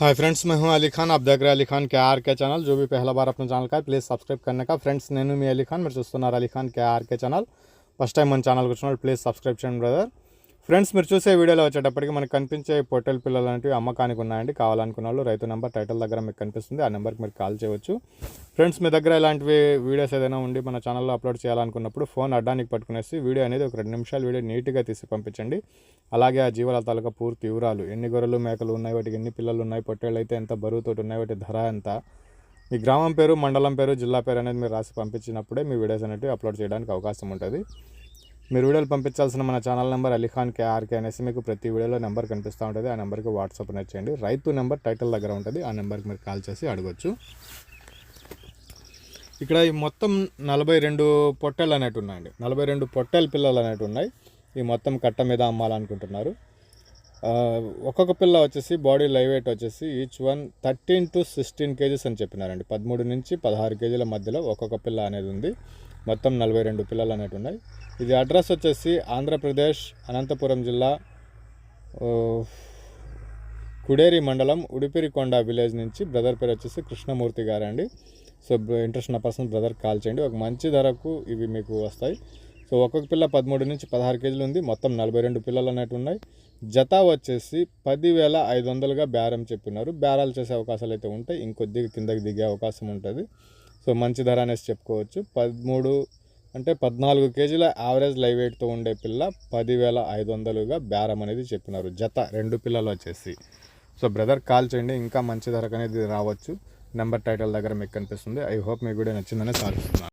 Hi friends मैं हूँ अली खान। आप देख रहे हैं अली खान के आर के चैनल जो भी पहला बार अपने चैनल का है प्लीज़ सब्सक्राइब करने का। फ्रेंड्स नैनू मी अली खान, मेरे दोस्तों नार अली खान के R K channel first time मन चैनल को channel please subscribe channel brother friends మీరు చూసే వీడియోలో వచ్చేటప్పటికి మనకు కనిపించే పొట్టెల పిల్లలు అనేవి అమ్మకానికి ఉన్నాయండి. కావాలనుకున్న వాళ్ళు రైతు నెంబర్ టైటిల్ దగ్గర మీకు కనిపిస్తుంది. ఆ నెంబర్కి మీరు కాల్ చేయవచ్చు. ఫ్రెండ్స్ మీ దగ్గర ఇలాంటివి వీడియోస్ ఏదైనా ఉండి మన ఛానల్లో అప్లోడ్ చేయాలనుకున్నప్పుడు ఫోన్ అడ్డానికి పట్టుకునేసి వీడియో అనేది ఒక రెండు నిమిషాలు వీడియో నీట్గా తీసి పంపించండి. అలాగే ఆ జీవాల తాలూకా పూర్తి వివరాలు ఎన్ని గొర్రెలు మేకలు ఉన్నాయి వాటికి ఎన్ని పిల్లలు ఉన్నాయి పొట్టేళ్ళు అయితే ఎంత బరువుతోటి ఉన్నాయి వాటి ధర ఎంత మీ గ్రామం పేరు మండలం పేరు జిల్లా పేరు అనేది మీరు రాసి పంపించినప్పుడే మీ వీడియోస్ అనేవి అప్లోడ్ చేయడానికి అవకాశం ఉంటుంది. మీరు వీడియోలు పంపించాల్సిన మన ఛానల్ నెంబర్ అలీఖాన్ కేఆర్కే అనేసి మీకు ప్రతి వీడియోలో నెంబర్ కనిపిస్తూ ఉంటుంది. ఆ నెంబర్కి వాట్సాప్ అనేది చేయండి. రైతు నెంబర్ టైటిల్ దగ్గర ఉంటుంది. ఆ నెంబర్కి మీరు కాల్ చేసి అడగొచ్చు. ఇక్కడ ఈ మొత్తం నలభై రెండు పొట్టెలు అనేవి ఉన్నాయండి నలభై రెండు పొట్టెల పిల్లలు అనేవి ఉన్నాయి ఈ మొత్తం కట్ట మీద అమ్మాలనుకుంటున్నారు. ఒక్కొక్క పిల్ల వచ్చేసి బాడీ లైవ్ వెయిట్ వచ్చేసి each one thirteen to sixteen kgs అని చెప్పినారండి. పదమూడు నుంచి పదహారు కేజీల మధ్యలో ఒక్కొక్క పిల్ల అనేది ఉంది. మొత్తం నలభై రెండు పిల్లలు అనేవి ఉన్నాయి. ఇది అడ్రస్ వచ్చేసి ఆంధ్రప్రదేశ్ అనంతపురం జిల్లా కుడేరి మండలం ఉడిపిరికొండ విలేజ్ నుంచి బ్రదర్ పేరు వచ్చేసి కృష్ణమూర్తి గారండి. సో ఇంట్రెస్ట్ ఉన్న పర్సన్ బ్రదర్ కాల్ చేయండి. ఒక మంచి ధరకు ఇవి మీకు వస్తాయి. సో ఒక్కొక్క పిల్ల పదమూడు నుంచి పదహారు కేజీలు ఉంది. మొత్తం నలభై రెండు పిల్లలు అనేవి ఉన్నాయి. జత వచ్చేసి పదివేల ఐదు వందలుగా బేరం చెప్పినారు. బేరాలు చేసే అవకాశాలు అయితే ఉంటాయి. ఇంకొద్దిగా కిందకి దిగే అవకాశం ఉంటుంది. సో మంచి ధర అనేసి చెప్పుకోవచ్చు. పదమూడు అంటే పద్నాలుగు కేజీల యావరేజ్ లైవ్ వెయిట్తో ఉండే పిల్ల పదివేల ఐదు వందలుగా బేరం అనేది చెప్పినారు. జత రెండు పిల్లలు వచ్చేసి. సో బ్రదర్ కాల్ చేయండి. ఇంకా మంచి ధరకు అనేది రావచ్చు. నెంబర్ టైటిల్ దగ్గర మీకు కనిపిస్తుంది. ఐ హోప్ మీకు కూడా నచ్చిందని సాధిస్తున్నాను.